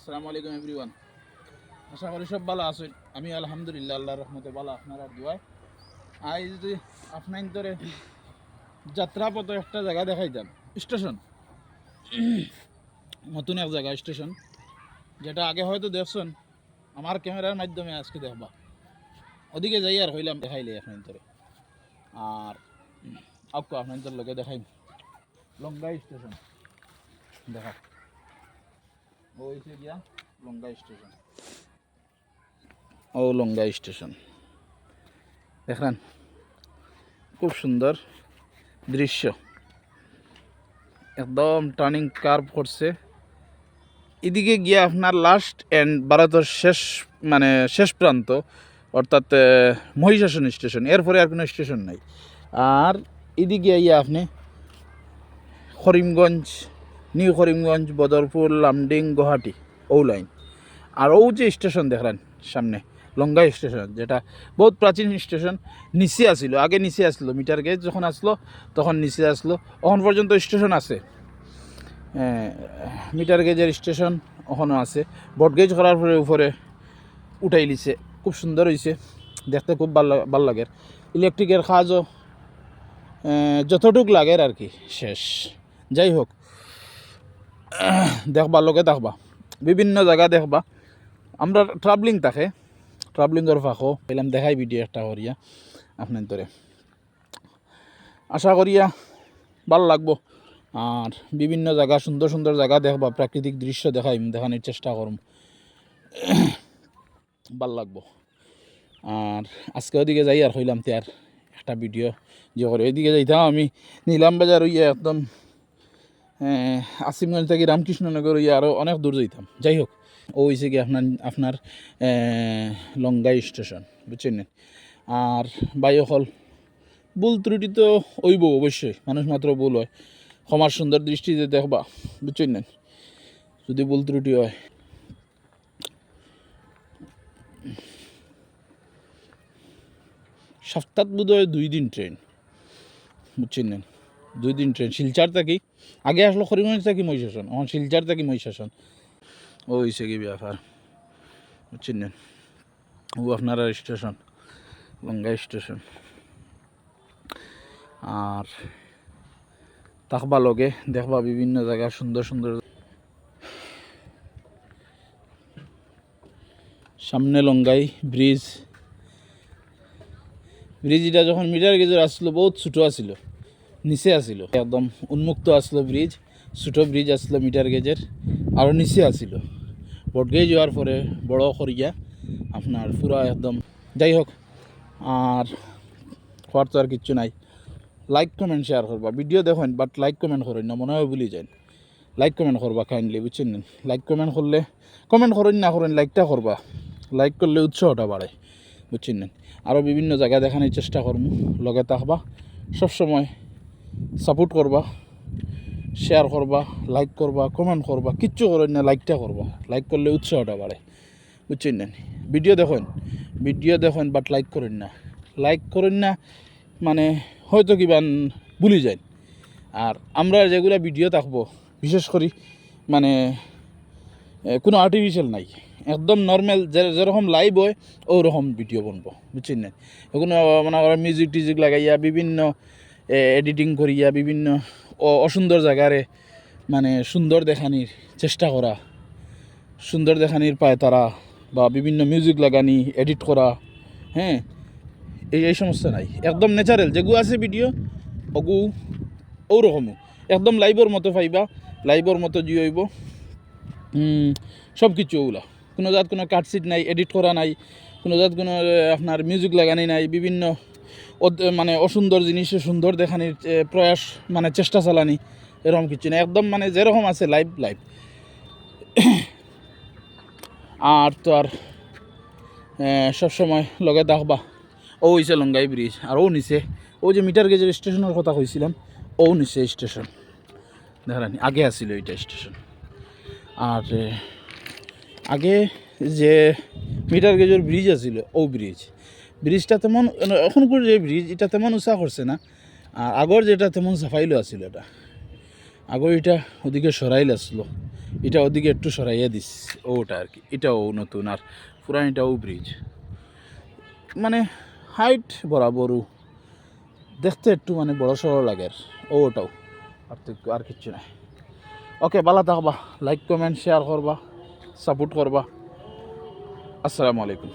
আসসালামু আলাইকুম এভরিওয়ান। আশা করি সব ভালো আছেন। আমি আলহামদুলিল্লাহ, আল্লাহর রহমতে ভালো, আপনারা দোয়ায়। আজ যদি আপনার ধরে যাত্রাপথ একটা জায়গা দেখাই যান স্টেশন। নতুন এক জায়গা, স্টেশন। যেটা আগে হয়তো দেখছেন, আমার ক্যামেরার মাধ্যমে আজকে দেখবা। ওদিকে যাই আর হইলাম দেখাইলে আপনার ধরে আর আপকো আপনার লগে দেখাই লঙ্গাই স্টেশন। দেখা। ও গিয়া লঙ্গা স্টেশন। দেখলেন? খুব সুন্দর দৃশ্য। একদম টার্নিং কার্ভ করছে। এদিকে গিয়ে আপনার লাস্ট এন্ড ভারতের শেষ মানে শেষ প্রান্ত, অর্থাৎ মহিষাসন স্টেশন। এরপরে আর কোনো স্টেশন নাই। আর এদিকে ইয়ে আপনি করিমগঞ্জ নিউ করিমগঞ্জ, বদরপুর, লামডিং, গুয়াহাটি ও লাইন আর ও যে স্টেশন দেখলেন সামনে, লঙ্গা স্টেশন, যেটা বহুত প্রাচীন স্টেশন, নিচে আসিল, আগে নিচে আসলো, মিটার গেজ যখন আসলো, তখন নিচে আসলো এখন পর্যন্ত স্টেশন আছে। মিটার গেজের স্টেশন ওখানে আছে। বট গেজ করার পরে উপরে উঠাই লিছে, খুব সুন্দর হয়েছে দেখতে খুব ভালো ভালো লাগে। ইলেকট্রিকের কাজও যতটুক লাগে আর কি, শেষ। যাই হোক দেখবা, লগে দেখবা। বিভিন্ন জায়গা দেখবা। আমরা ট্রাভেলিং থাকে। ট্রাভেলিংয়ের ফাঁকও পেলাম দেখাই ভিডিও একটা করিয়া আপনার ধরে আশা করিয়া ভালো লাগবো। আর বিভিন্ন জায়গা, সুন্দর সুন্দর জায়গা দেখবা, প্রাকৃতিক দৃশ্য দেখাই দেখানোর চেষ্টা করম। ভালো লাগবো। আর আজকে ওদিকে যাই আর হইলাম তে আর একটা ভিডিও যে করে। ওইদিকে যাইতাম আমি, নিলাম বাজার ওই একদম আসিমগঞ্জ থেকে রামকৃষ্ণনগর ইয়ে আরও অনেক দূর যেতাম যাই হোক, ও হয়েছে কি আপনার আপনার লঙ্গাই স্টেশন, বুঝছেন? আর বায়ু হল ভুল ত্রুটি তো ওইব অবশ্যই, মানুষ মাত্র ভুল হয়। ক্ষমার সুন্দর দৃষ্টিতে দেখবা, বুঝছেন না? যদি ভুল ত্রুটি হয়। সপ্তাহ বোধ হয় দুই দিন ট্রেন বুঝছেন না? দুই দিন ট্রেন শিলচার থাকি। আগে আসলো করিমগঞ্জ থাকি মহিষাসন, এখন শিলচার থাকি মহিষাসন। ও হয়েছে কি ব্যাপার? বুঝছেন ও আপনারা স্টেশন লঙ্গা স্টেশন আর তাকবা লগে, দেখবা বিভিন্ন জায়গা সুন্দর সুন্দর সামনে লঙ্গাই ব্রিজ। ব্রিজটা যখন মিটার গেজের আসলো, বহুত ছোটো আসিল নিচে আসিল। একদম উন্মুক্ত আসলো ব্রিজ ছোটো ব্রিজ আসলো মিটার গেজের আরও নিচে আসিল। বটগেজ যাওয়ার পরে বড় করিয়া আপনার পুরা একদম যাই হোক, আর হওয়ার তো আর কিচ্ছু নাই। লাইক কমেন্ট শেয়ার করবা। ভিডিও দেখেন বাট লাইক কমেন্ট করেন না, মনে হয় ভুলি যান। লাইক কমেন্ট করবা কাইন্ডলি বুঝছেন লাইক কমেন্ট করলে কমেন্ট করেন না করেন লাইকটা করবা। লাইক করলে উৎসাহটা বাড়ে, বুঝছেন আরও বিভিন্ন জায়গা দেখানোর চেষ্টা করব, লগে থাকবা। সবসময় সাপোর্ট করবা শেয়ার করবা লাইক করবা কমেন্ট করবা, কিচ্ছু করেন না লাইকটা করবা। লাইক করলে উৎসাহটা বাড়ে। বুঝছেন না? ভিডিও দেখেন। ভিডিও দেখেন বাট লাইক করেন না। লাইক করেন না মানে হয়তো কিবা ভুলি যায় আর আমরা যেগুলো ভিডিও থাকব, বিশেষ করে মানে কোনো আর্টিফিশিয়াল নাই। একদম নর্মাল যেরকম লাইভ হয়, ওরকম ভিডিও বানবো। বুঝছেন না? এগুলো মানে মিউজিক টিউজিক লাগাইয়া, বিভিন্ন এডিটিং করিয়া বিভিন্ন অসুন্দর জায়গারে মানে সুন্দর দেখানির চেষ্টা করা, সুন্দর দেখানির পায় তারা বা বিভিন্ন মিউজিক লাগানি এডিট করা হ্যাঁ? এই এই সমস্যা নাই। একদম ন্যাচারাল যেগু আছে ভিডিও অগু ওরকমও একদম লাইভর মতো পাইবা লাইভর মতো জি হইব সব কিছু ওগুলা কোনো জাত কোনো কাটসিট নাই এডিট করা নাই, কোনো জাত কোনো আপনার মিউজিক লাগানি নাই, বিভিন্ন মানে অসুন্দর জিনিসে সুন্দর দেখানির প্রয়াস মানে চেষ্টা চালানি, এরকম কিছু না। একদম মানে যেরকম আছে লাইভ লাইভ আর তো আর সব সময় লগে দেখবা ও হইছে লঙ্গাই ব্রিজ আর ও নিচে। ও যে মিটার গেজের স্টেশনের কথা কইছিলাম, ও নিচে স্টেশন। দেখানি আগে আসিল এইটা স্টেশন। আর আগে যে মিটার গেজের ব্রিজ আছিল, ও ব্রিজ ব্রিজটা তেমন এখনকার যে ব্রিজ, এটা তেমন উঁচা করছে না। আর আগর যেটা তেমন সাফাইলো আছিল এটা। আগর এটা ওদিকে সরাইল আসলো এটা ওদিকে একটু সরাইয়া দিস ওটা আর কি। এটাও নতুন আর পুরানিটাও ব্রিজ। মানে হাইট বরাবরও, দেখতে একটু মানে বড় সড়ো লাগে ওটাও। আর আর কিচ্ছু নাই। ওকে, ভালো থাকবা। লাইক কমেন্ট শেয়ার করবা। সাপোর্ট করবা। আসসালামু আলাইকুম।